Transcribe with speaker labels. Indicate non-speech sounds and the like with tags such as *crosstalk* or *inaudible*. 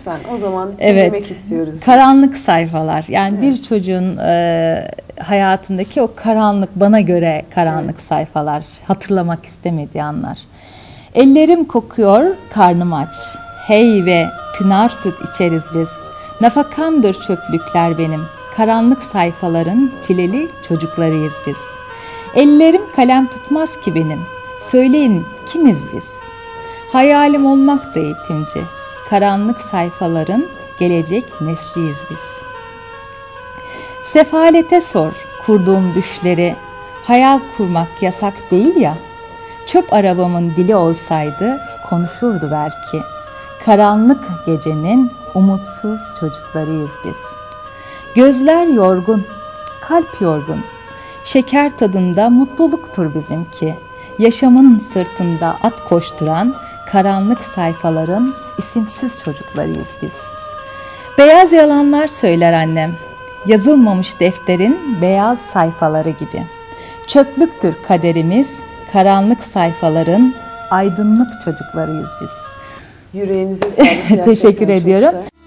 Speaker 1: Lütfen o zaman
Speaker 2: Evet.
Speaker 1: dinlemek istiyoruz. biz.
Speaker 2: Karanlık sayfalar. Yani
Speaker 1: Evet.
Speaker 2: bir çocuğun e, hayatındaki o karanlık, bana göre karanlık sayfalar, hatırlamak istemediği anlar. Ellerim kokuyor, karnım aç. Hey ve pınar süt içeriz biz. Nafakamdır çöplükler benim. Karanlık sayfaların çileli çocuklarıyız biz. Ellerim kalem tutmaz ki benim. Söyleyin kimiz biz? Hayalim olmak da eğitimci. Karanlık sayfaların gelecek nesliyiz biz. Sefalete sor kurduğum düşleri. Hayal kurmak yasak değil ya. Çöp arabamın dili olsaydı konuşurdu belki. Karanlık gecenin umutsuz çocuklarıyız biz. Gözler yorgun, kalp yorgun. Şeker tadında mutluluktur bizimki. Yaşamın sırtında at koşturan karanlık sayfaların isimsiz çocuklarıyız biz. Beyaz yalanlar söyler annem. Yazılmamış defterin beyaz sayfaları gibi. Çöplüktür kaderimiz, karanlık sayfaların aydınlık çocuklarıyız biz.
Speaker 1: Yüreğinize sağlık. *laughs*
Speaker 2: Teşekkür ediyorum.
Speaker 1: güzel.